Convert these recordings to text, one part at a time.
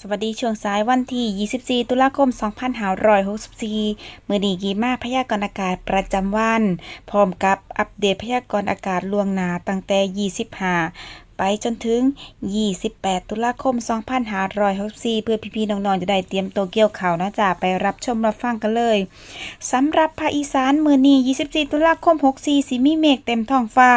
สวัสดีช่วงสายวันที่ 24 ตุลาคม 2564 มือดีกีมาพยากรณ์อากาศประจำวัน พร้อมกับอัปเดตพยากรณ์อากาศล่วงหน้าตั้งแต่ 25 ไปจนถึง 28 ตุลาคม 2564 เพื่อพี่ๆน้องๆจะได้เตรียมตัวเกี่ยวข่าวนะจ๊ะไปรับชมรับฟังกันเลยสำหรับภาคอีสานมือนี้24 ตุลาคม 64สิมีเมฆเต็มท้องฟ้า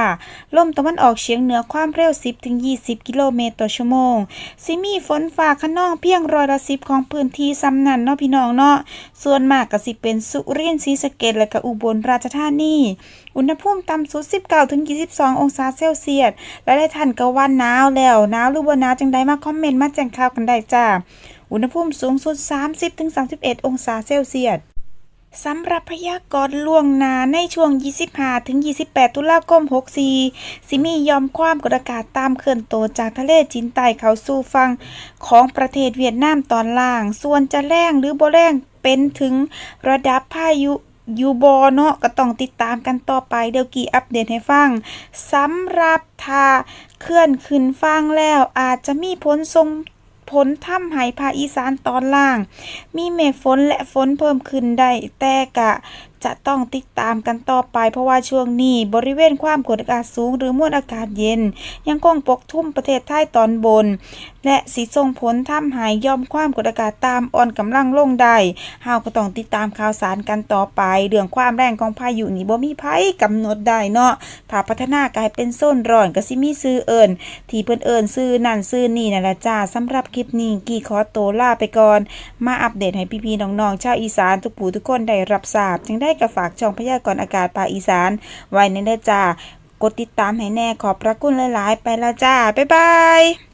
ลมตะวันออกเฉียงเหนือความเร็ว 10-20 กิโลเมตรต่อชั่วโมงสิมีฝนฟ้าขนองเพียงร้อยละสิบของพื้นที่ซ้ำนั่นเนาะพี่น้องเนาะส่วนมากก็สิเป็นสุรินทร์ศรีสะเกษและก็อุบลราชธานี อุณหภูมิต่ำสุด 19-22 องศาเซลเซียสและได้ท่านก็ว่าหนาวแล้วหนาวหรือบ่หนาวจังใดมาคอมเมนต์มาแจ้งข่าวกันได้จ้า อุณหภูมิสูงสุด 30ถึง31 องศาเซลเซียสสำหรับพยากรณ์ล่วงหน้าในช่วง 25 ถึง 28 ตุลาคม 64 สิมียอมความกดอากาศตามเคลื่อนตัวจากทะเลจีนใต้เขาสู่ฝั่งของประเทศเวียดนามตอนล่าง ส่วนจะแรงหรือบ่แรงเป็นถึงระดับพายุยูบอเนาะก็ต้องติดตามกันต่อไปเดี๋ยวกี่อัปเดตให้ฟังสำหรับถ้า เคลื่อนขึ้นฟังแล้วอาจจะมีผลทรงผลทำให้ภาคอีสานตอนล่าง มีเมฆฝนและฝนเพิ่มขึ้นได้แต่กะ จะต้องติดตามกันต่อไป เพราะว่าช่วงนี้บริเวณความกดอากาศสูง หรือมวลอากาศเย็น ยังคงปกคลุมประเทศไทยตอนบน และสิส่งผลทำให้ย่อมความกดอากาศตามอ่อนกำลังลงได้เฮาก็ต้องติดตามข่าวสารกันต่อไป เรื่องความแรงของพายุนี่บ่มีไผกำหนดได้เนาะถ้าพัฒนากลายเป็นโซนร้อนก็สิมีซื้อเอิ้นที่เพิ่นเอิ้นซื้อนั่นซื้อนี่นั่นละจ้าสำหรับคลิปนี้กี่ขอตัวลาไปก่อน มาอัปเดตให้พี่ๆน้องๆชาวอีสานทุกผู้ทุกคนได้รับทราบจึงได้กระฝากช่องพยากรณ์อากาศภาคอีสาน ไว้ในเด้อจ้ากดติดตามให้แน่ขอบพระคุณหลายๆ ไปแล้วจ้า บ๊ายบาย